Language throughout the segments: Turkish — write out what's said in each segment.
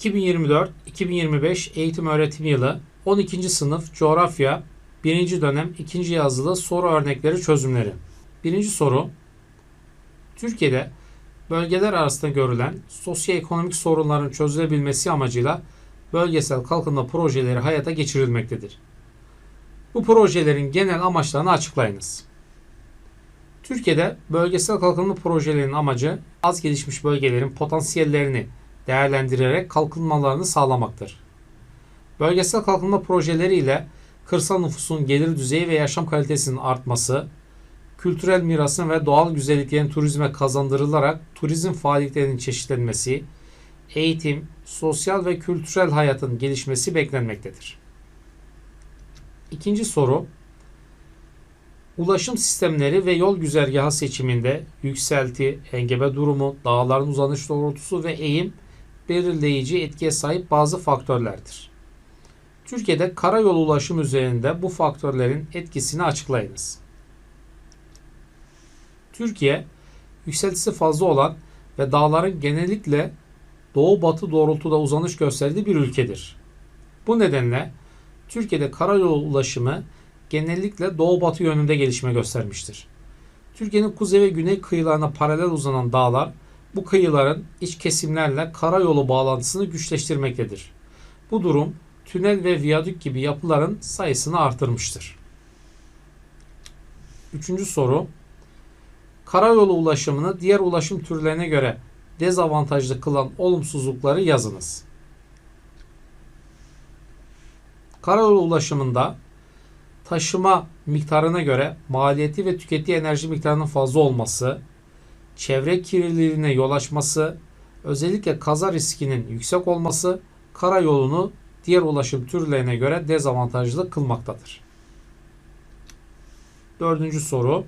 2024-2025 eğitim öğretim yılı 12. sınıf coğrafya 1. dönem 2. yazılı soru örnekleri çözümleri. 1. soru Türkiye'de bölgeler arasında görülen sosyoekonomik sorunların çözülebilmesi amacıyla bölgesel kalkınma projeleri hayata geçirilmektedir. Bu projelerin genel amaçlarını açıklayınız. Türkiye'de bölgesel kalkınma projelerinin amacı az gelişmiş bölgelerin potansiyellerini değerlendirerek kalkınmalarını sağlamaktır. Bölgesel kalkınma projeleri ile kırsal nüfusun gelir düzeyi ve yaşam kalitesinin artması, kültürel mirasın ve doğal güzelliklerin turizme kazandırılarak turizm faaliyetlerinin çeşitlenmesi, eğitim, sosyal ve kültürel hayatın gelişmesi beklenmektedir. İkinci soru, ulaşım sistemleri ve yol güzergahı seçiminde yükselti, engebe durumu, dağların uzanış doğrultusu ve eğim belirleyici etkiye sahip bazı faktörlerdir. Türkiye'de karayolu ulaşım üzerinde bu faktörlerin etkisini açıklayınız. Türkiye, yükseltisi fazla olan ve dağların genellikle doğu-batı doğrultuda uzanış gösterdiği bir ülkedir. Bu nedenle Türkiye'de karayolu ulaşımı genellikle doğu-batı yönünde gelişme göstermiştir. Türkiye'nin kuzey ve güney kıyılarına paralel uzanan dağlar bu kıyıların iç kesimlerle karayolu bağlantısını güçleştirmektedir. Bu durum tünel ve viyadük gibi yapıların sayısını artırmıştır. Üçüncü soru. Karayolu ulaşımını diğer ulaşım türlerine göre dezavantajlı kılan olumsuzlukları yazınız. Karayolu ulaşımında taşıma miktarına göre maliyeti ve tükettiği enerji miktarının fazla olması, çevre kirliliğine yol açması, özellikle kaza riskinin yüksek olması karayolunu diğer ulaşım türlerine göre dezavantajlı kılmaktadır. Dördüncü soru.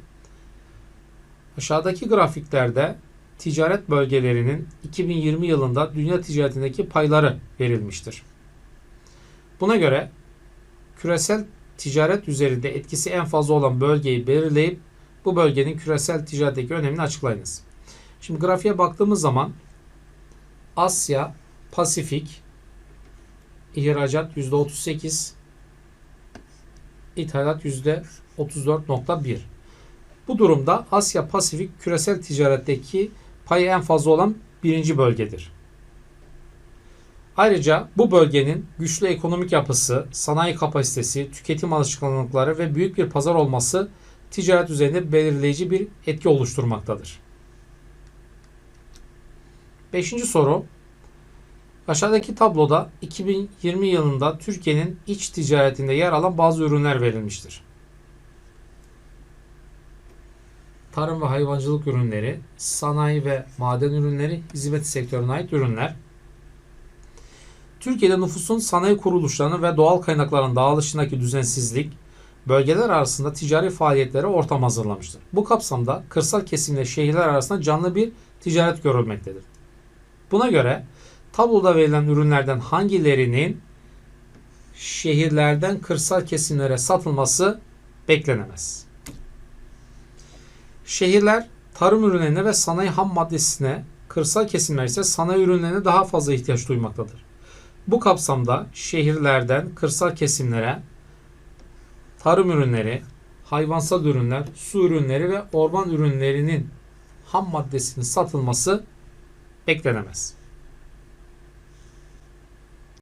Aşağıdaki grafiklerde ticaret bölgelerinin 2020 yılında dünya ticaretindeki payları verilmiştir. Buna göre küresel ticaret üzerinde etkisi en fazla olan bölgeyi belirleyip bu bölgenin küresel ticaretteki önemini açıklayınız. Şimdi grafiğe baktığımız zaman Asya, Pasifik, ihracat %38, ithalat %34.1. Bu durumda Asya Pasifik küresel ticaretteki payı en fazla olan birinci bölgedir. Ayrıca bu bölgenin güçlü ekonomik yapısı, sanayi kapasitesi, tüketim alışkanlıkları ve büyük bir pazar olması ticaret üzerinde belirleyici bir etki oluşturmaktadır. Beşinci soru. Aşağıdaki tabloda 2020 yılında Türkiye'nin iç ticaretinde yer alan bazı ürünler verilmiştir. Tarım ve hayvancılık ürünleri, sanayi ve maden ürünleri, hizmet sektörüne ait ürünler. Türkiye'de nüfusun sanayi kuruluşlarının ve doğal kaynakların dağılışındaki düzensizlik, bölgeler arasında ticari faaliyetlere ortam hazırlamıştır. Bu kapsamda kırsal kesimle şehirler arasında canlı bir ticaret görülmektedir. Buna göre tabloda verilen ürünlerden hangilerinin şehirlerden kırsal kesimlere satılması beklenemez. Şehirler tarım ürünlerine ve sanayi ham maddesine, kırsal kesimler ise sanayi ürünlerine daha fazla ihtiyaç duymaktadır. Bu kapsamda şehirlerden kırsal kesimlere tarım ürünleri, hayvansal ürünler, su ürünleri ve orman ürünlerinin ham maddesinin satılması beklenemez.